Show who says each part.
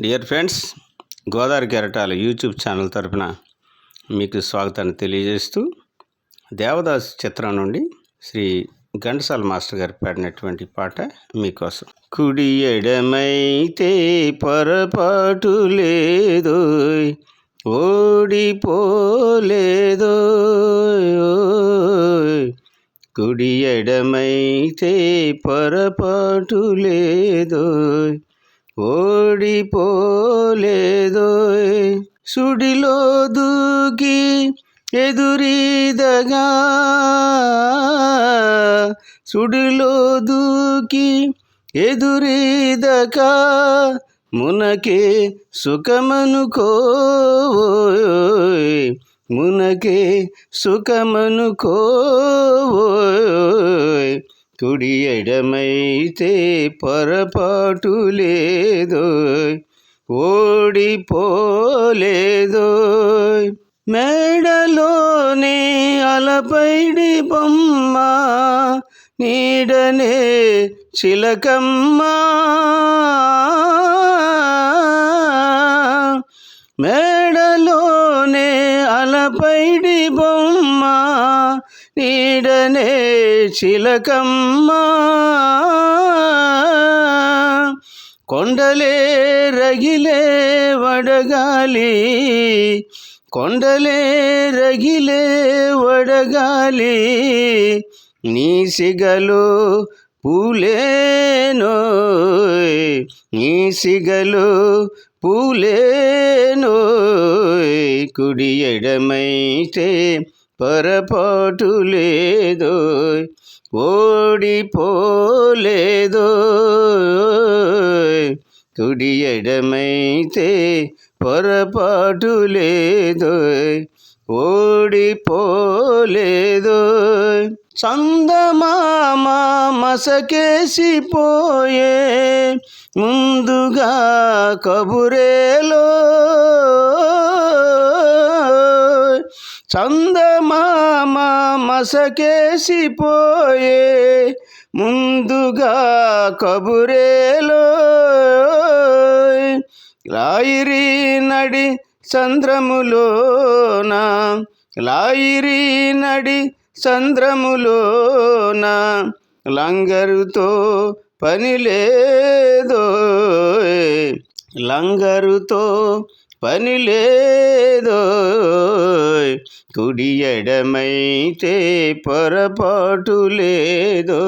Speaker 1: Dear friends Godavari కెరటాల YouTube channel తరపున మీకు స్వాగతాన్ని తెలియజేస్తూ దేవదాస్ చిత్రం నుండి శ్రీ ఘంటసాల మాస్టర్ గారు పాడినటువంటి పాట మీకోసం. కుడి ఎడమైతే పొరపాటు లేదో ఓడిపోలేదో కుడి ఎడమైతే పొరపాటు లేదో ఓడిపోలేదో సుడిలో దూకి ఎదురీదగా. సుడిలో దూకి ఎదురీదక మునకే సుఖమనుకో మునకే సుఖమనుకో కుడి ఎడమైతే పొరపాటు లేదో ఓడిపోలేదో మేడలోనే అలపైడి బొమ్మ నీడనే చిలకమ్మ. మేడలోనే పైడి బొమ్మ నీడనే చిలకమ్మ. కొండలే రగిలే వడగాలి కొండలే రగిలే వడగాలి నీ సిగలు పూలేనో నీ సిగలు పూలేనో కుడి ఎడమైతే పొరపాటు లేదో ఓడిపోలేదో కుడి ఎడమైతే పొరపాటు లేదో ఓడిపోలేదు. చందమామ మసకేసిపోయే ముందుగా కబురేలో. చందమామ మసకేసిపోయే ముందుగా కబురేలో. రాయిరి నడి చంద్రములోన? లాయిరి నడి చంద్రములోన? లంగరుతో పని లేదో లంగరుతో పని లేదో కుడి ఎడమైతే పొరపాటు లేదో?